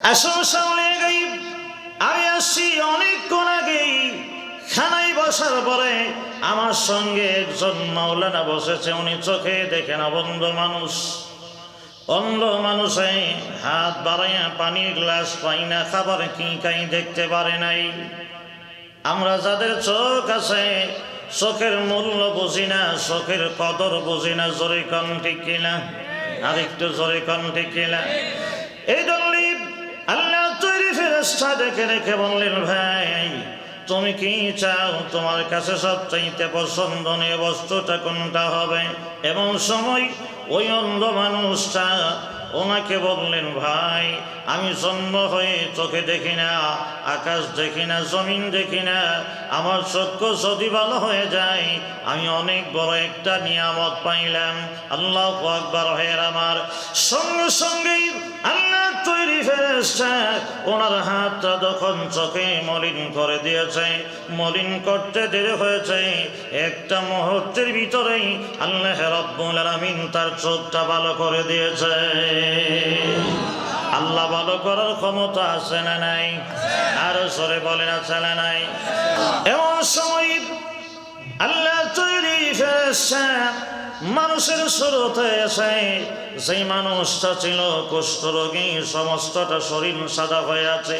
আসুন সামনে গাই আমি আসছি অনেকক্ষণ আগেই। খানায় বসার পরে আমার সঙ্গে একজন মাওলানা বসেছে, উনি চোখে দেখে না বন্ধ মানুষ। অন্ধ মানুষে হাত বাড়াইয়া পানির গ্লাস পাই না, খাবার কি কাই দেখতে পারে নাই। আমরা যাদের চোখ আছে, চোখের মূল্য বুঝি না, চোখের কদর বুঝি না, জোরে কন ঠিক কিনা? আর একটু জোরে কন ঠিক কিনা? এই জন্যই আল্লাহ তৈরি ফেরেস্তা দেখে রেখে বললেন, ভাই, তুমি কি চাও তোমার কাছে সবচাইতে পছন্দনীয় বস্তুটা কোনটা হবে? এবং সময় ওই অন্ধ মানুষটা ওনাকে বললেন, ভাই, আমি জন্ম হয়ে চোখে দেখি না, আকাশ দেখি না, জমিন দেখি না, আমার চক্ষু যদি ভালো হয়ে যায়, আমি অনেক বড় একটা নিয়ামত পাইলাম। আল্লাহ আকবর হয়ে আমার। সঙ্গে সঙ্গেই আল্লাহ ফেরেস্তা ওনার হাতটা যখন চোখে মলিন করে দিয়েছে, মলিন করতে দেরি হয়েছে, একটা মুহূর্তের ভিতরেই আল্লাহ রব্বুল আলামিন তার চোখটা ভালো করে দিয়েছে। আল্লাহ ভালো করার ক্ষমতা আছে না নাই? আরও সরে আছে না নাই? এমন সময় আল্লাহ তৈরি মানুষের শুরুতে এসে সেই মানুষটা ছিল কুষ্ঠরোগী, সমস্তটা শরীর সাদা হয়ে আছে।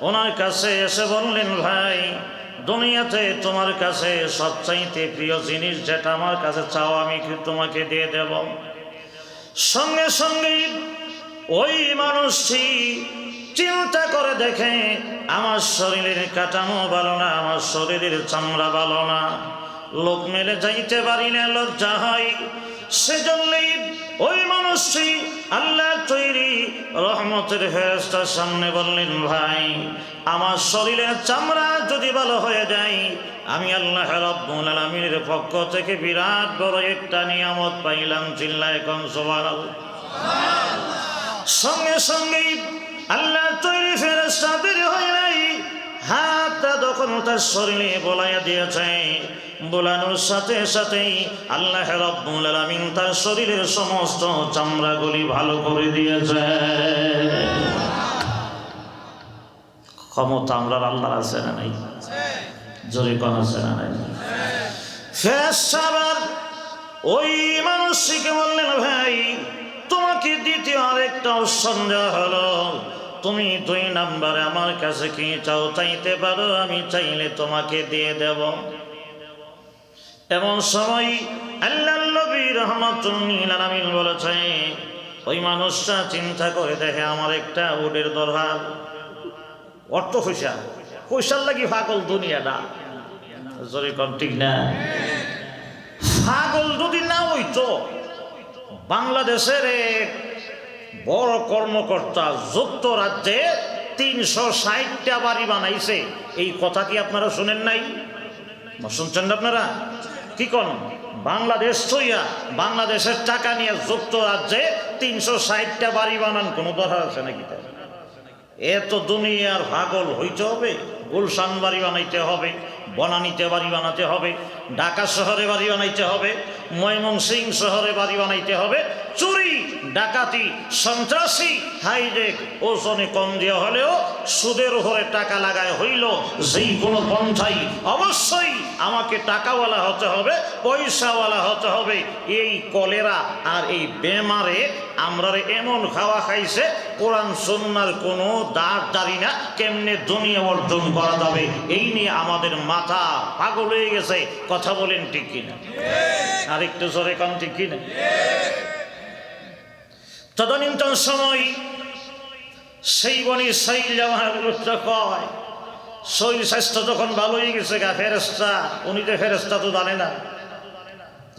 ওনার কাছে এসে বললেন, ভাই, দুনিয়াতে তোমার কাছে সবচাইতে প্রিয় জিনিস যেটা আমার কাছে চাও, আমি তোমাকে দিয়ে দেব? সঙ্গে সঙ্গে ওই মানুষটি চিন্তা করে দেখে আমার শরীরের কাঠামো ভালো না, আমার শরীরের চামড়া ভালো না। লোক মেলে যাইতে পারি না, লজ্জা হয়। সেজন্যই ওই মানুষটি আল্লাহ তৈরি রহমতের ফেরস্তার সামনে বললেন, ভাই, আমার শরীরের চামড়া যদি ভালো হয়ে যায়, আমি আল্লাহ রব্বুল আলমীর পক্ষ থেকে বিরাট বড় একটা নিয়ামত পাইলাম চিল্লায় কম সুবহানাল্লাহ। সঙ্গে সঙ্গেই আল্লাহ তৈরি ফেরস্তা দেরি হয় নাই। হাতটা তখন তার শরীরে বলাইয়া দিয়েছে। বোলানোর সাথে সাথেই আল্লাহ রব্বুল আলামিন তার শরীরের সমস্ত চামড়াগুলি ভালো করে দিয়েছে। ক্ষমতা আমরা আল্লাহর আছে না নাই? জোরে কোন আছে না নাই? আবার ওই মানুষটিকে বললেন, ভাই তোমাকে দ্বিতীয় আরেকটা দেওয়া হলো। তুমি দুই নাম্বারে আমার কাছে কি চাও চাইতে পারো, আমি চাইলে তোমাকে দিয়ে দেব। এমন সময় আল্লাহ বলেছে ওই মানুষটা চিন্তা করে দেখে আমার একটা উডের দরকার অর্থ পয়সা পয়সার লাগি পাগল দুনিয়াটা। ঠিক না পাগল যদি না হইতো বাংলাদেশের এক বড় কর্মকর্তা যুক্তরাজ্যে তিনশো ষাটটা বাড়ি বানাইছে। এই কথা কি আপনারা শুনেন নাই? শুনছেন আপনারা? কি কোন? বাংলাদেশ থইয়া বাংলাদেশের টাকা নিয়ে যুক্তরাজ্যে তিনশো ষাটটা বাড়ি বানান, কোনো দরকার আছে নাকি তার? এত দুনিয়ার ভাগল হইতে হবে, গুলশান বাড়ি বানাইতে হবে বনানীতে বাড়ি বানাতে হবে, ঢাকা শহরে বাড়ি বানাইতে হবে, ময়মনসিং শহরে বাড়ি বানাইতে হবে, চুরি, ডাকাতি, সন্ত্রাসী হাইডেক ওজনে কম দেওয়া হলেও সুদের উপরে টাকা লাগায় হইল যেই কোনো পন্থাই। অবশ্যই আমাকে টাকাওয়ালা হতে হবে, পয়সাওয়ালা হতে হবে। এই কলেরা আর এই বেমারে আমরা এমন খাওয়া খাইছে, কোরআন সন্ন্যার কোনো দাঁড় দাঁড়ি না, কেমনে দুনিয়া অর্জন করা যাবে? এই নিয়ে আমাদের মাথা পাগল হয়ে গেছে কথা বলেন ঠিক কিনা? আর একটু জোরে কম ঠিক কিনা? তদনীন্তন সময় সেই বনি সেই কয় শরীর স্বাস্থ্য যখন ভালো হয়ে গেছে গা ফেরেস্তা উনি তো ফেরেস্তা তো জানে না।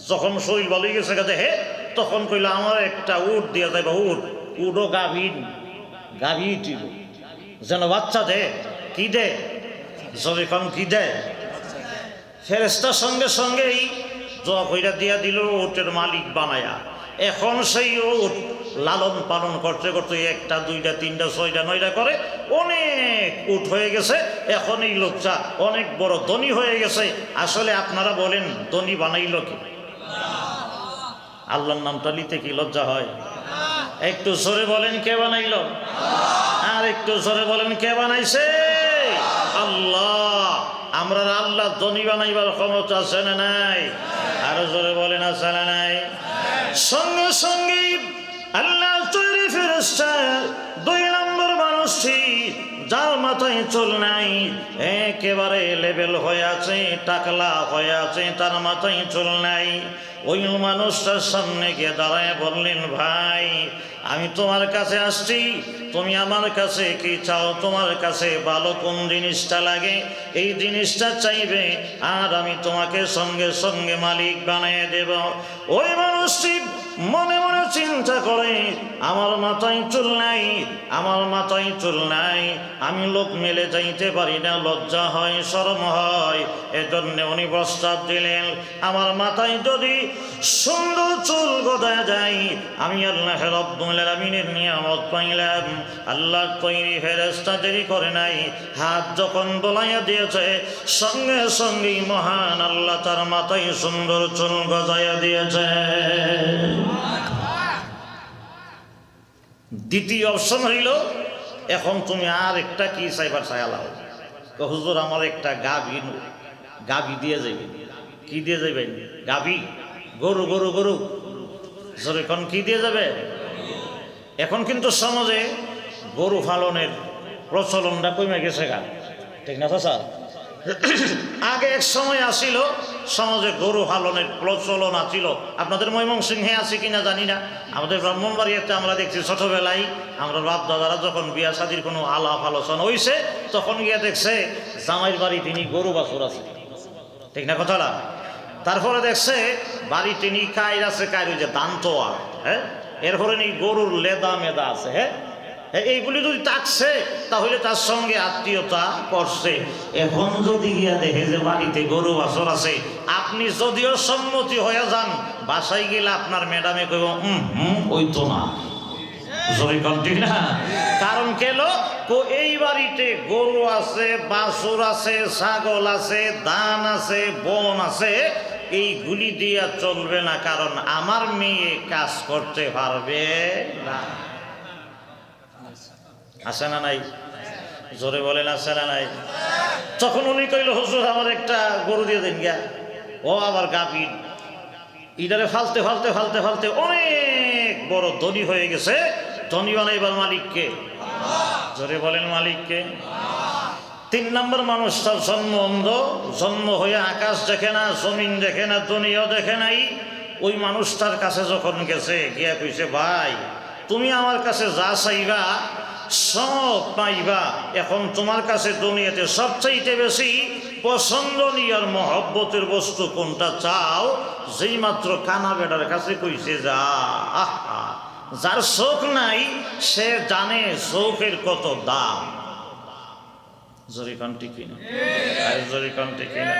যখন শরীর ভালো হয়ে গেছে গা হে তখন কইল আমার একটা উট দিয়া যাবে উট উডো গাভীন গাভী যেন বাচ্চা দে কি দে? যখন কি দেয়? ফেরেস্তার সঙ্গে সঙ্গেই জবা কইরা দিয়া দিল ওটের মালিক বানায়া। এখন সেই উট লালন পালন করতে করতে একটা, দুইটা, তিনটা, ছয়টা, নয়টা করে অনেক উট হয়ে গেছে। এখন এই লোকটা অনেক বড় ধনী হয়ে গেছে। আসলে আপনারা বলেন, ধনী বানাইল কি? আল্লাহর নামটা নিতে কি লজ্জা হয়? একটু সরে বলেন কে বানাইল? আর একটু জোরে বলেন কে বানাইছে? আল্লাহ আমরা আল্লাহ ধনী বানাইবার ক্ষমতা আছে না নাই? আরও জোরে বলেন, আছে না নাই? সঙ্গে সঙ্গে আল্লাহ তৈরি ফেরেস্তা দুই নম্বর মানুষটি যার মাথায় চুল নাই, একেবারে লেভেল হয়ে আছে, টাকলা হয়ে আছে, তার মাথায় চুল নাই। ওই মানুষটার সামনে গিয়ে দাঁড়ায় বললেন, ভাই, আমি তোমার কাছে আসছি। তুমি আমার কাছে কি চাও? তোমার কাছে ভালো কোন জিনিসটা লাগে? এই জিনিসটা চাইবে আর আমি তোমাকে সঙ্গে সঙ্গে মালিক বানিয়ে দেব। ওই মানুষটি মনে মনে চিন্তা করে, আমার মাথায় চুল নাই, আমার মাথায় চুল নাই, আমি লোক মেলে যাইতে পারি না, লজ্জা হয়, শরম হয়। এজন্য উনি প্রস্তাব দিলেন, আমার মাথায় যদি সুন্দর চুল গদা যায়, আমি আল্লাহ রব্বুল আলামিনের নিয়ামত পাইলাম। আল্লাহ তৈরি ফেরেস্তা দেরি করে নাই, হাত যখন বলাইয়া দিয়েছে, সঙ্গে সঙ্গেই মহান আল্লাহ তার মাথায় সুন্দর চুল গজাইয়া দিয়েছে। দ্বিতীয় অপশন হইল, এখন তুমি আর একটা কি চাইবার চাইলাও হুজুর, আমার একটা গাভী গাভী দিয়ে যাইবে কি দিয়ে যাবেন গাভি? গরু গরু গরু। এখন কি দিয়ে যাবে? এখন কিন্তু সমাজে গরু পালনের প্রচলনটা কমে গেছে গা। ঠিক না স্যার? আগে এক সময় আসিল সমাজে গরু পালনের প্রচলন আছিল। আপনাদের ময়মনসিংহে আছে কিনা জানি না। আমাদের ব্রাহ্মণবাড়িয়াতে আমরা দেখছি ছোটবেলায়। আমরা বাপ দাদারা যখন বিয়া শাদির কোনো আলাপ আলোচনা হইছে তখন গিয়ে দেখছে জামাইয়ের বাড়ি তিনি গরু বাছুর আছে। ঠিক না কথাটা? তারপরে দেখছে বাড়ি তিনি কায়ের আছে কায়ের যে দান্তোয়া হ্যাঁ? এরপরে নি গরুর লেদা মেদা আছে হ্যাঁ, এইগুলি যদি থাকছে তাহলে তার সঙ্গে আত্মীয়তা করছে। এখন যদি গিয়া দেখে যে বাড়িতে গরু, বাছর আছে, আপনি যদিও সম্মতি হয়ে যান, বাসায় গেলে আপনার ম্যাডামে কইব হুম হুম, ওই তো না। কারণ তো এই বাড়িতে গরু আছে, বাছুর আছে, ছাগল আছে, ধান আছে, বন আছে, এইগুলি দিয়া চলবে না, কারণ আমার মেয়ে কাজ করতে পারবে না। আছে না নাই? জোরে বলেন আছে না নাই? তখন উনি কইল, হুজুর, আমার একটা গরু দিয়ে দেন গিয়া ও আবার গাভীর। ইদারে ফালতে ফালতে ফালতে ফালতে অনেক বড় ধনী হয়ে গেছে। ধনী বানাইবার মালিককে। জোরে বলেন, মালিককে। তিন নম্বর মানুষ, তার জন্ম অন্ধ। জন্ম হয়ে আকাশ দেখে না, জমিন দেখে না, দুনিয়া দেখে নাই। ওই মানুষটার কাছে যখন গেছে, গিয়া কইছে, ভাই, তুমি আমার কাছে যা চাইবা সব পাইবা। এখন তোমার কাছে দুনিয়াতে সবচাইতে বেশি পছন্দনীয় মহব্বতের বস্তু কোনটা চাও? যেই মাত্র কানা বেটার কাছে কইছে যা। আহা, যার শোক নাই, সে জানে শোকের কত দাম। জরিকান টিকি না জরিকান টিকি না